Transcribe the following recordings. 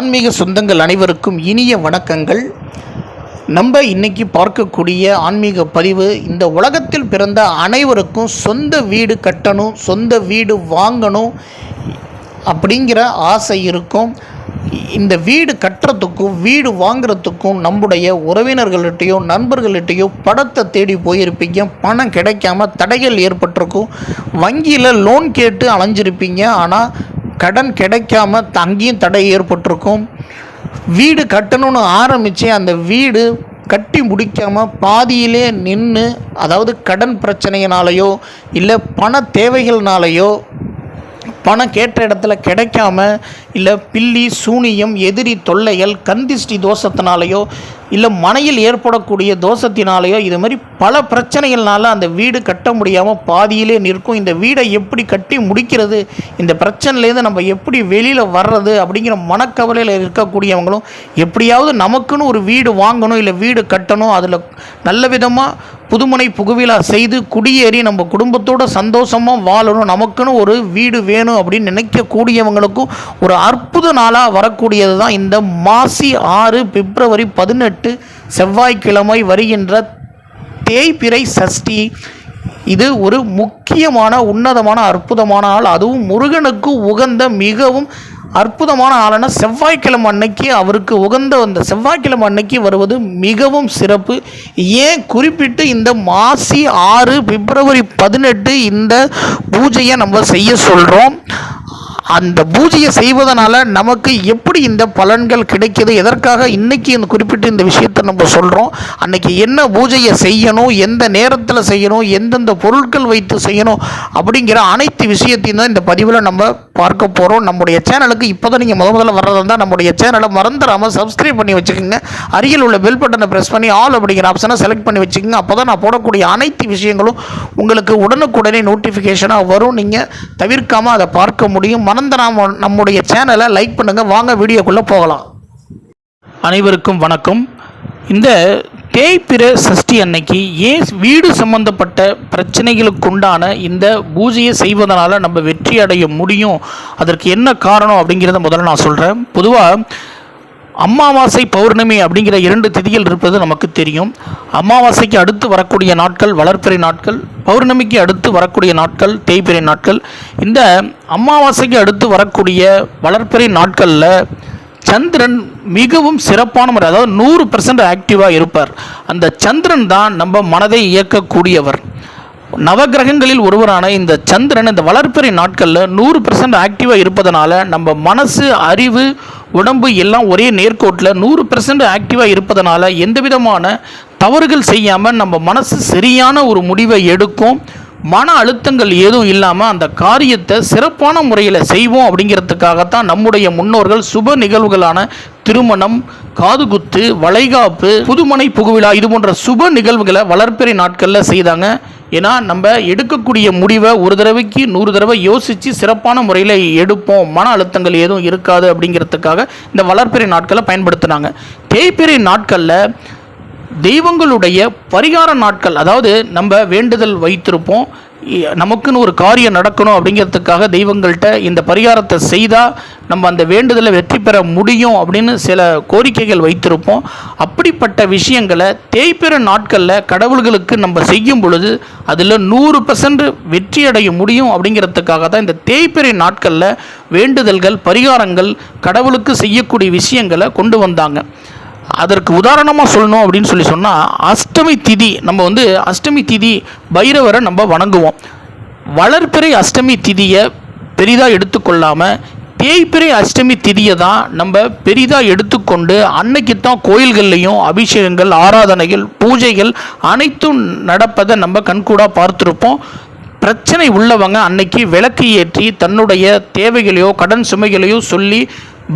ஆன்மீக சொந்தங்கள் அனைவருக்கும் இனிய வணக்கங்கள். நம்ம இன்னைக்கு பார்க்கக்கூடிய ஆன்மீக பதிவு இந்த உலகத்தில் பிறந்த அனைவருக்கும் சொந்த வீடு கட்டணும் சொந்த வீடு வாங்கணும் அப்படிங்கிற ஆசை இருக்கும். இந்த வீடு கட்டுறதுக்கும் வீடு வாங்குறதுக்கும் நம்முடைய உறவினர்கள்ட்டையோ நண்பர்கள்ட்டையோ படத்தை தேடி போயிருப்பீங்க. பணம் கிடைக்காம தடைகள் ஏற்பட்டிருக்கும். வங்கியில் லோன் கேட்டு அலைஞ்சிருப்பீங்க. ஆனால் கடன் கிடைக்காம அங்கேயும் தடை ஏற்பட்டிருக்கும். வீடு கட்டணும்னு ஆரம்பித்து அந்த வீடு கட்டி முடிக்காமல் பாதியிலே நின்று அதாவது கடன் பிரச்சனையினாலேயோ இல்லை பண தேவைகள்னாலேயோ பணம் கேட்ட இடத்துல கிடைக்காம இல்லை பில்லி சூனியம் எதிரி தொல்லைகள் கந்திஷ்டி தோஷத்தினாலேயோ இல்லை மனையில் ஏற்படக்கூடிய தோஷத்தினாலேயோ இது மாதிரி பல பிரச்சனைகள்னால அந்த வீடு கட்ட முடியாமல் பாதியிலே நிற்கும். இந்த வீடை எப்படி கட்டி முடிக்கிறது? இந்த பிரச்சனையிலேருந்து நம்ம எப்படி வெளியில் வர்றது? அப்படிங்கிற மனக்கவலையில் இருக்கக்கூடியவங்களும் எப்படியாவது நமக்குன்னு ஒரு வீடு வாங்கணும் இல்லை வீடு கட்டணும் அதில் நல்ல விதமாக புதுமனை புகுவிழா செய்து குடியேறி நம்ம குடும்பத்தோட சந்தோஷமாக வாழணும். நமக்குன்னு ஒரு வீடு வேணும் அப்படின்னு நினைக்கக்கூடியவங்களுக்கும் ஒரு அற்புத நாளாக வரக்கூடியது தான் இந்த மாசி ஆறு பிப்ரவரி பதினெட்டு செவ்வாய்க்கிழமை வருகின்ற தேய்பிறை சஷ்டி. இது ஒரு முக்கியமான உன்னதமான அற்புதமான நாள். அதுவும் முருகனுக்கு உகந்த மிகவும் அற்புதமான ஆளான செவ்வாய்க்கிழமை அன்னைக்கு அவருக்கு உகந்த அந்த செவ்வாய்க்கிழமை அன்னைக்கு வருவது மிகவும் சிறப்பு. ஏன் குறிப்பிட்டு இந்த மாசி ஆறு பிப்ரவரி பதினெட்டு இந்த பூஜையை நம்ம செய்ய சொல்கிறோம் அந்த பூஜையை செய்வதனால நமக்கு எப்படி இந்த பலன்கள் கிடைக்கிது? எதற்காக இன்னைக்கு இந்த குறிப்பிட்டு இந்த விஷயத்தை நம்ம சொல்கிறோம் அன்னைக்கு என்ன பூஜையை செய்யணும்? எந்த நேரத்தில் செய்யணும்? எந்தெந்த பொருட்கள் வைத்து செய்யணும்? அப்படிங்கிற அனைத்து விஷயத்தையும் தான் இந்த பதிவில் நம்ம பார்க்க போகிறோம் நம்முடைய சேனலுக்கு இப்போ தான் நீங்கள் முத முதல்ல வர்றதா தான் நம்முடைய சேனலை மறந்துடாமல் சப்ஸ்கிரைப் பண்ணி வச்சுக்கோங்க. அருகில் உள்ள பெல் பட்டனை ப்ரெஸ் பண்ணி ஆல் அப்படிங்கிற ஆப்ஷனை செலக்ட் பண்ணி வச்சுக்கோங்க. அப்போ தான் நான் போடக்கூடிய அனைத்து விஷயங்களும் உங்களுக்கு உடனுக்குடனே நோட்டிஃபிகேஷனாக வரும். நீங்கள் தவிர்க்காமல் அதை பார்க்க முடியும். மறந்துடாம நம்முடைய சேனலை லைக் பண்ணுங்கள் வாங்க வீடியோக்குள்ளே போகலாம். அனைவருக்கும் வணக்கம். இந்த தேய்பிற சஷ்டி அன்னைக்கு ஏன் வீடு சம்பந்தப்பட்ட பிரச்சனைகளுக்குண்டான இந்த பூஜையை செய்வதனால் நம்ம வெற்றி அடைய முடியும்? அதற்கு என்ன காரணம் அப்படிங்கிறத முதல்ல நான் சொல்கிறேன் பொதுவாக அமாவாசை பௌர்ணமி அப்படிங்கிற இரண்டு திதிகள் இருப்பது நமக்கு தெரியும். அமாவாசைக்கு அடுத்து வரக்கூடிய நாட்கள் வளர்ப்பிறை நாட்கள் பௌர்ணமிக்கு அடுத்து வரக்கூடிய நாட்கள் தேய்பிறை நாட்கள். இந்த அமாவாசைக்கு அடுத்து வரக்கூடிய வளர்ப்பிறை நாட்களில் சந்திரன் மிகவும் சிறப்பான முறை அதாவது நூறு பர்சன்ட் ஆக்டிவாக இருப்பார். அந்த சந்திரன் தான் நம்ம மனதை இயக்கக்கூடியவர். நவகிரகங்களில் ஒருவரான இந்த சந்திரன் இந்த வளர்ப்பிறை நாட்களில் நூறு பர்சன்ட் ஆக்டிவாக இருப்பதனால நம்ம மனசு அறிவு உடம்பு எல்லாம் ஒரே நேர்கோட்டில் நூறு பர்சன்ட் ஆக்டிவாக இருப்பதனால எந்த விதமான தவறுகள் செய்யாமல் நம்ம மனசு சரியான ஒரு முடிவை எடுக்கும். மன அழுத்தங்கள் ஏதும் இல்லாமல் அந்த காரியத்தை சிறப்பான முறையில் செய்வோம் அப்படிங்கிறதுக்காகத்தான் நம்முடைய முன்னோர்கள் சுப நிகழ்வுகளான திருமணம் காதுகுத்து வளைகாப்பு புதுமனை புகுவிழா இது போன்ற சுப நிகழ்வுகளை வளர்ப்பிறை நாட்களில் செய்தாங்க. ஏன்னா நம்ம எடுக்கக்கூடிய முடிவை ஒரு தடவைக்கு நூறு தடவை யோசித்து சிறப்பான முறையில் எடுப்போம். மன அழுத்தங்கள் எதுவும் இருக்காது அப்படிங்கிறதுக்காக இந்த வளர்ப்பிறை நாட்களை பயன்படுத்தினாங்க தேய்பிறை நாட்களில் தெய்வங்களுடைய பரிகார நாட்கள் அதாவது நம்ம வேண்டுதல் வைத்திருப்போம். நமக்குன்னு ஒரு காரியம் நடக்கணும் அப்படிங்கிறதுக்காக தெய்வங்கள்கிட்ட இந்த பரிகாரத்தை செய்தால் நம்ம அந்த வேண்டுதலை வெற்றி பெற முடியும் அப்படின்னு சில கோரிக்கைகள் வைத்திருப்போம். அப்படிப்பட்ட விஷயங்களை தேய்பிற நாட்களில் கடவுள்களுக்கு நம்ம செய்யும் பொழுது அதில் நூறு பர்சன்ட் வெற்றி அடைய முடியும் அப்படிங்கிறதுக்காக தான் இந்த தேய்பிறை நாட்களில் வேண்டுதல்கள் பரிகாரங்கள் கடவுளுக்கு செய்யக்கூடிய விஷயங்களை கொண்டு வந்தாங்க. அதற்கு உதாரணமாக சொல்லணும் அப்படின்னு சொல்லி சொன்னால் அஷ்டமி திதி நம்ம வந்து அஷ்டமி திதி பைரவரை நம்ம வணங்குவோம். வளர்பிறை அஷ்டமி திதியை பெரிதாக எடுத்துக்கொள்ளாமல் தேய்பிறை அஷ்டமி திதியை தான் நம்ம பெரிதாக எடுத்துக்கொண்டு அன்னைக்கு தான் கோயில்கள்லையும் அபிஷேகங்கள் ஆராதனைகள் பூஜைகள் அனைத்தும் நடப்பதை நம்ம கண்கூடாக பார்த்துருப்போம். பிரச்சனை உள்ளவங்க அன்னைக்கு விளக்கு ஏற்றி தன்னுடைய தேவைகளையோ கடன் சுமைகளையோ சொல்லி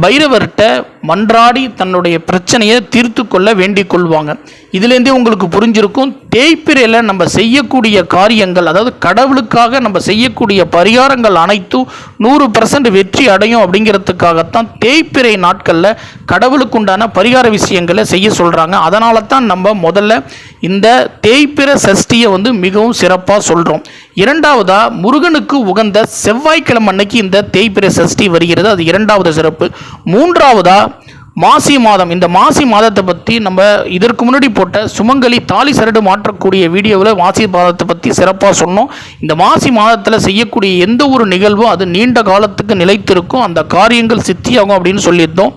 பைரவர்கிட்ட மன்றாடி தன்னுடைய பிரச்சனையை தீர்த்து கொள்ள வேண்டிக் கொள்வாங்க. இதுலேருந்தே உங்களுக்கு புரிஞ்சிருக்கும். தேய்பிரையில் நம்ம செய்யக்கூடிய காரியங்கள் அதாவது கடவுளுக்காக நம்ம செய்யக்கூடிய பரிகாரங்கள் அனைத்தும் நூறு பர்சன்ட் வெற்றி அடையும் அப்படிங்கிறதுக்காகத்தான் தேய்பிரை நாட்களில் கடவுளுக்குண்டான பரிகார விஷயங்களை செய்ய சொல்கிறாங்க அதனால தான் நம்ம முதல்ல இந்த தேய்பிர சஷ்டியை வந்து மிகவும் சிறப்பாக சொல்கிறோம் இரண்டாவதாக முருகனுக்கு உகந்த செவ்வாய்க்கிழமை அன்னைக்கு இந்த தேய்பிர சஷ்டி வருகிறது. அது இரண்டாவது சிறப்பு. மூன்றாவதாக மாசி மாதம். இந்த மாசி மாதத்தை பற்றி நம்ம இதற்கு முன்னாடி போட்ட சுமங்கலி தாலி சரடு மாற்றக்கூடிய வீடியோவில் மாசி மாதத்தை பற்றி சிறப்பாக சொன்னோம். இந்த மாசி மாதத்தில் செய்யக்கூடிய எந்த ஒரு நிகழ்வும் அது நீண்ட காலத்துக்கு நிலைத்திருக்கும். அந்த காரியங்கள் சித்தியாகும் அப்படின்னு சொல்லியிருந்தோம்.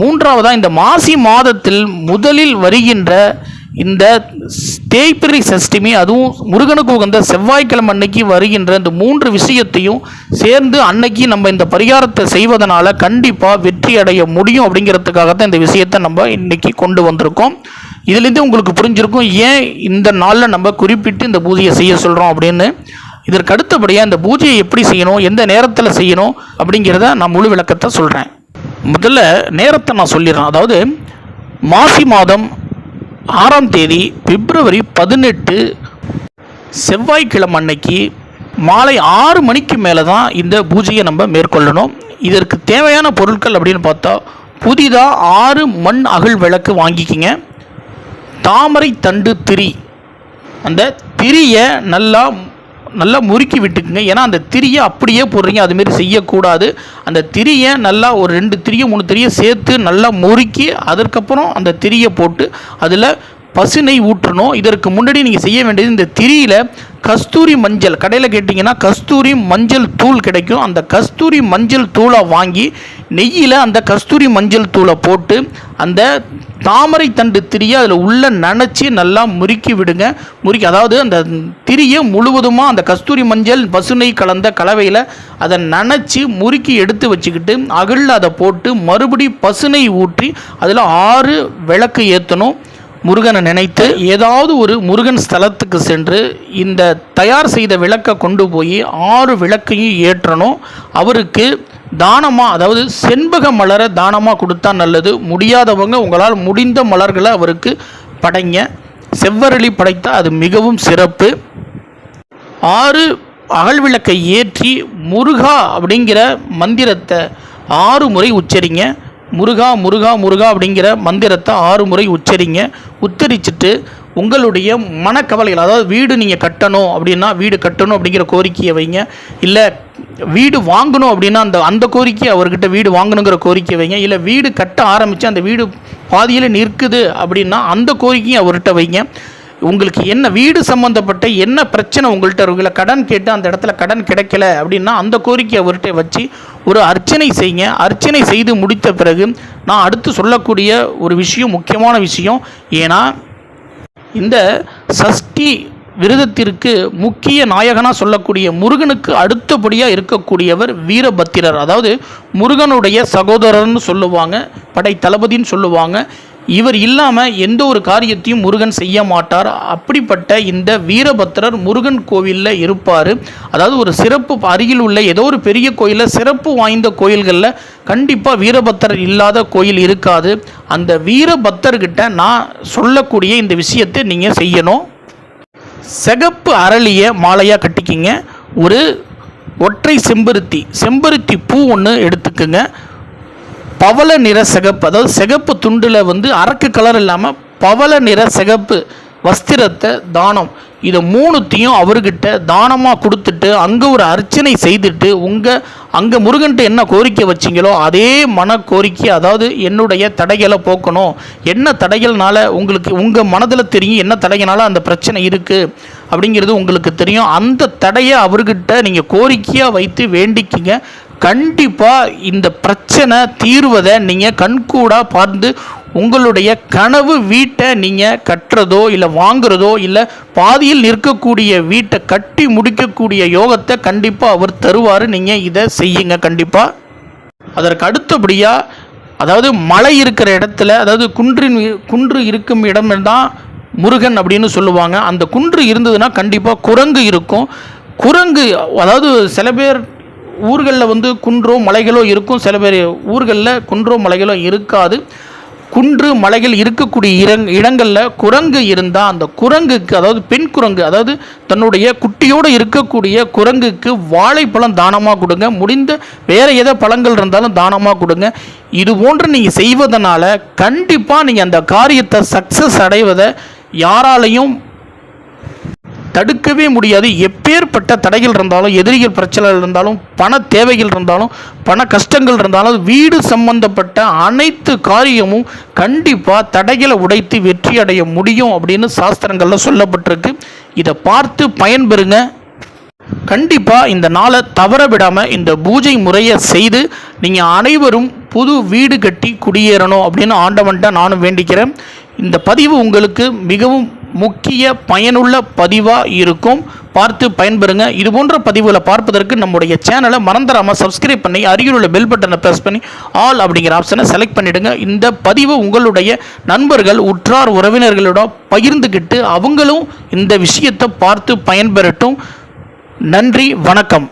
மூன்றாவதாக இந்த மாசி மாதத்தில் முதலில் வருகின்ற இந்த தேய்பிறை சஷ்டிமி அதுவும் முருகனுக்கு உகந்த செவ்வாய்க்கிழமை அன்னைக்கு வருகின்ற இந்த மூன்று விஷயத்தையும் சேர்ந்து அன்னைக்கு நம்ம இந்த பரிகாரத்தை செய்வதனால கண்டிப்பாக வெற்றி அடைய முடியும் அப்படிங்கிறதுக்காகத்தான் இந்த விஷயத்தை நம்ம இன்னைக்கு கொண்டு வந்திருக்கோம். இதுலேருந்து உங்களுக்கு புரிஞ்சிருக்கும் ஏன் இந்த நாளில் நம்ம குறிப்பிட்டு இந்த பூஜையை செய்ய சொல்கிறோம் அப்படின்னு. இதற்கு அடுத்தபடியாக இந்த பூஜையை எப்படி செய்யணும் எந்த நேரத்தில் செய்யணும் அப்படிங்கிறத நான் முழு விளக்கத்தை சொல்கிறேன் முதல்ல நேரத்தை நான் சொல்லிடுறேன். அதாவது மாசி மாதம் ஆறாம் தேதி பிப்ரவரி பதினெட்டு செவ்வாய்க்கிழமை அன்னைக்கு மாலை ஆறு மணிக்கு மேலே தான் இந்த பூஜையை நம்ம மேற்கொள்ளணும். இதற்கு தேவையான பொருட்கள் அப்படின்னு பார்த்தா புதிதாக ஆறு மண் அகல் விளக்கு வாங்கிக்கிங்க. தாமரை தண்டு திரி. அந்த திரியை நல்லா நல்லா முறுக்கி விட்டுக்குங்க. ஏன்னா அந்த திரியை அப்படியே போடுறீங்க. அதுமாரி செய்யக்கூடாது. அந்த திரியை நல்லா ஒரு ரெண்டு திரியை மூணு திரியை சேர்த்து நல்லா முறுக்கி அதற்கப்புறம் அந்த திரியை போட்டு அதில் பசுனை ஊற்றணும். இதற்கு முன்னாடி நீங்கள் செய்ய வேண்டியது இந்த திரியில் கஸ்தூரி மஞ்சள். கடையில் கேட்டிங்கன்னா கஸ்தூரி மஞ்சள் தூள் கிடைக்கும். அந்த கஸ்தூரி மஞ்சள் தூளை வாங்கி நெய்யில் அந்த கஸ்தூரி மஞ்சள் தூளை போட்டு அந்த தாமரை தண்டு திரியை அதில் உள்ள நனைச்சி நல்லா முறுக்கி விடுங்க. முறுக்கி அதாவது அந்த திரியை முழுவதுமாக அந்த கஸ்தூரி மஞ்சள் பசுனை கலந்த கலவையில் அதை நனைச்சி முறுக்கி எடுத்து வச்சுக்கிட்டு அகலில் அதை போட்டு மறுபடி பசுனை ஊற்றி அதில் ஆறு விளக்கு ஏற்றணும் முருகனை நினைத்து ஏதாவது ஒரு முருகன் ஸ்தலத்துக்கு சென்று இந்த தயார் செய்த விளக்கை கொண்டு போய் ஆறு விளக்கையும் ஏற்றணும். அவருக்கு தானமாக அதாவது செண்பக மலரை தானமாக கொடுத்தா நல்லது. முடியாதவங்க உங்களால் முடிந்த மலர்களை அவருக்கு படைங்க. செவ்வரளி படைத்தால் அது மிகவும் சிறப்பு. ஆறு அகல் விளக்கை ஏற்றி முருகா அப்படிங்கிற மந்திரத்தை ஆறு முறை உச்சரிங்க. முருகா முருகா முருகா அப்படிங்கிற மந்திரத்தை ஆறு முறை உச்சரிங்க. உச்சரிச்சுட்டு உங்களுடைய மனக்கவலைகள் அதாவது வீடு நீங்கள் கட்டணும் அப்படின்னா வீடு கட்டணும் அப்படிங்கிற கோரிக்கையை வைங்க. இல்லை வீடு வாங்கணும் அப்படின்னா அந்த அந்த கோரிக்கை அவர்கிட்ட வீடு வாங்கணுங்கிற கோரிக்கை வைங்க. இல்லை வீடு கட்ட ஆரம்பித்து அந்த வீடு பாதியில் நிற்குது அப்படின்னா அந்த கோரிக்கையும் அவர்கிட்ட வைங்க. உங்களுக்கு என்ன வீடு சம்மந்தப்பட்ட என்ன பிரச்சனை உங்கள்கிட்ட இருக்குல்ல கடன் கேட்டு அந்த இடத்துல கடன் கிடைக்கல அப்படின்னா அந்த கோரிக்கை அவர்கிட்ட வச்சு ஒரு அர்ச்சனை செய்யுங்க. அர்ச்சனை செய்து முடித்த பிறகு நான் அடுத்து சொல்லக்கூடிய ஒரு விஷயம் முக்கியமான விஷயம் ஏன்னா இந்த சஷ்டி விரதத்திற்கு முக்கிய நாயகனாக சொல்லக்கூடிய முருகனுக்கு அடுத்தபடியாக இருக்கக்கூடியவர் வீரபத்திரர். அதாவது முருகனுடைய சகோதரர்னு சொல்லுவாங்க படை தளபதின்னு சொல்லுவாங்க. இவர் இல்லாமல் எந்த ஒரு காரியத்தையும் முருகன் செய்ய மாட்டார். அப்படிப்பட்ட இந்த வீரபத்திரர் முருகன் கோவிலில் இருப்பார். அதாவது ஒரு சிறப்பு அருகில் உள்ள ஏதோ ஒரு பெரிய கோயிலில் சிறப்பு வாய்ந்த கோயில்களில் கண்டிப்பாக வீரபத்திரர் இல்லாத கோயில் இருக்காது. அந்த வீரபத்தர்கிட்ட நான் சொல்லக்கூடிய இந்த விஷயத்தை நீங்கள் செய்யணும். சிகப்பு அரளியை மாலையாக கட்டிக்கிங்க. ஒரு ஒற்றை செம்பருத்தி செம்பருத்தி பூ ஒன்று எடுத்துக்கோங்க. பவள நிற சிகப்பு அதாவது சிகப்பு துண்டில் வந்து அரக்கு கலர் இல்லாமல் பவள நிற சிகப்பு வஸ்திரத்தை தானம். இதை மூணுத்தையும் அவர்கிட்ட தானமாக கொடுத்துட்டு அங்கே ஒரு அர்ச்சனை செய்துட்டு உங்கள் அங்கே முருகன்ட்டு என்ன கோரிக்கை வச்சிங்களோ அதே மன கோரிக்கை அதாவது என்னுடைய தடைகளை போக்கணும். என்ன தடைகள்னால உங்களுக்கு உங்கள் மனதில் தெரியும் என்ன தடைகளால் அந்த பிரச்சனை இருக்குது அப்படிங்கிறது உங்களுக்கு தெரியும். அந்த தடையை அவர்கிட்ட நீங்கள் கோரிக்கையாக வைத்து வேண்டிக்கிங்க. கண்டிப்பாக இந்த பிரச்சனை தீர்வதை நீங்கள் கண்கூடாக பார்த்து உங்களுடைய கனவு வீட்டை நீங்கள் கட்டுறதோ இல்லை வாங்குறதோ இல்லை பாதியில் நிற்கக்கூடிய வீட்டை கட்டி முடிக்கக்கூடிய யோகத்தை கண்டிப்பாக அவர் தருவார். நீங்கள் இதை செய்யுங்க கண்டிப்பாக அதற்கு அடுத்தபடியாக அதாவது மலை இருக்கிற இடத்துல அதாவது குன்றின் குன்று இருக்கும் இடம் தான் முருகன் அப்படின்னு சொல்லுவாங்க. அந்த குன்று இருந்ததுன்னா கண்டிப்பாக குரங்கு இருக்கும். குரங்கு அதாவது சில பேர் ஊர்களில் வந்து குன்றோ மலைகளோ இருக்கும். சில பேர் ஊர்களில் குன்றோ மலைகளோ இருக்காது. குன்று மலைகள் இருக்கக்கூடிய இடங் இடங்களில் குரங்கு இருந்தால் அந்த குரங்குக்கு அதாவது பெண் குரங்கு அதாவது தன்னுடைய குட்டியோடு இருக்கக்கூடிய குரங்குக்கு வாழைப்பழம் தானமாக கொடுங்க. முடிந்த வேறு எதை பழங்கள் இருந்தாலும் தானமாக கொடுங்க. இது போன்று நீங்கள் செய்வதனால கண்டிப்பாக நீங்கள் அந்த காரியத்தை சக்ஸஸ் அடைவதை யாராலையும் தடுக்கவே முடியாது. எப்பேற்பட்ட தடைகள் இருந்தாலும் எதிரிகள் பிரச்சனைகள் இருந்தாலும் பண தேவைகள் இருந்தாலும் பண கஷ்டங்கள் இருந்தாலும் வீடு சம்பந்தப்பட்ட அனைத்து காரியமும் கண்டிப்பாக தடைகளை உடைத்து வெற்றி அடைய முடியும் அப்படின்னு சாஸ்திரங்களில் சொல்லப்பட்டிருக்கு. இதை பார்த்து பயன்பெறுங்க. கண்டிப்பாக இந்த நாளை தவற விடாமல் இந்த பூஜை முறையை செய்து நீங்கள் அனைவரும் புது வீடு கட்டி குடியேறணும் அப்படின்னு ஆண்டவன்ட்ட நானும் வேண்டிக்கிறேன். இந்த பதிவு உங்களுக்கு மிகவும் முக்கிய பயனுள்ள பதிவாக இருக்கும். பார்த்து பயன்பெறுங்க. இது போன்ற பதிவுகளை பார்ப்பதற்கு நம்முடைய சேனலை மறந்துடாமல் சப்ஸ்கிரைப் பண்ணி அருகில் உள்ள பெல் பட்டனை ப்ரெஸ் பண்ணி ஆல் அப்படிங்கிற ஆப்ஷனை செலக்ட் பண்ணிவிடுங்க இந்த பதிவு உங்களுடைய நண்பர்கள் உற்றார் உறவினர்களோட பகிர்ந்துக்கிட்டு அவங்களும் இந்த விஷயத்தை பார்த்து பயன்பெறட்டும். நன்றி வணக்கம்.